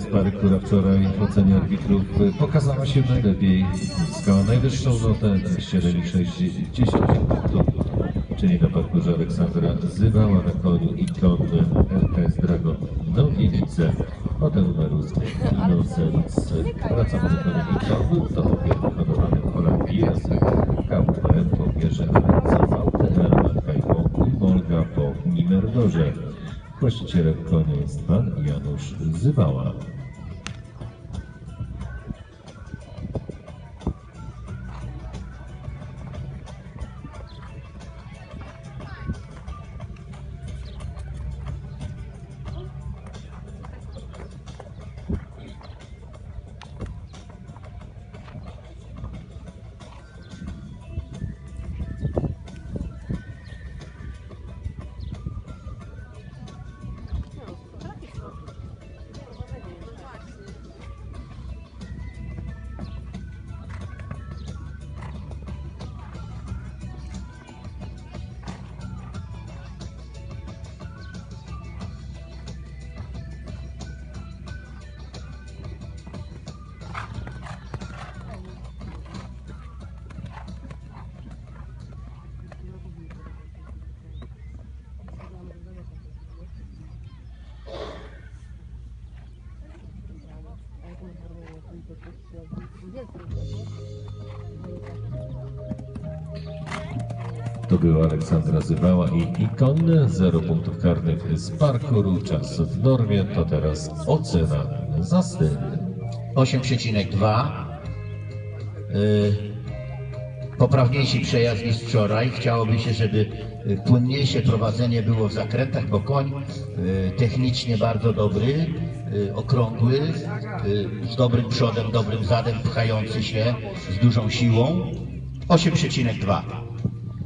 Kaspary, która wczoraj w ocenie arbitrów y, pokazała się najlepiej. Zyskała najwyższą notę 7,6 punktów, czyli na parkurze Aleksandra Zywała na koniu i konny LKS Dragon Nowielice. Potem numeru z Innocence. Wracamy do kolejnych ciągów. To opier wykonywany w Holandii jest KWM po Pierze Franca VTR Kajpo i Molga po Nimerdorze. Właścicielem konia jest pan Janusz Zywała. To była Aleksandra Zywała i Ikon. Zero punktów karnych z parkouru. Czas w normie. To teraz ocena za styl. 8,2. Y, Poprawniejszy przejazd niż wczoraj. Chciałoby się, żeby y, płynniejsze prowadzenie było w zakrętach, bo koń y, technicznie bardzo dobry, y, okrągły, z dobrym przodem, dobrym zadem, pchający się z dużą siłą. 8,2.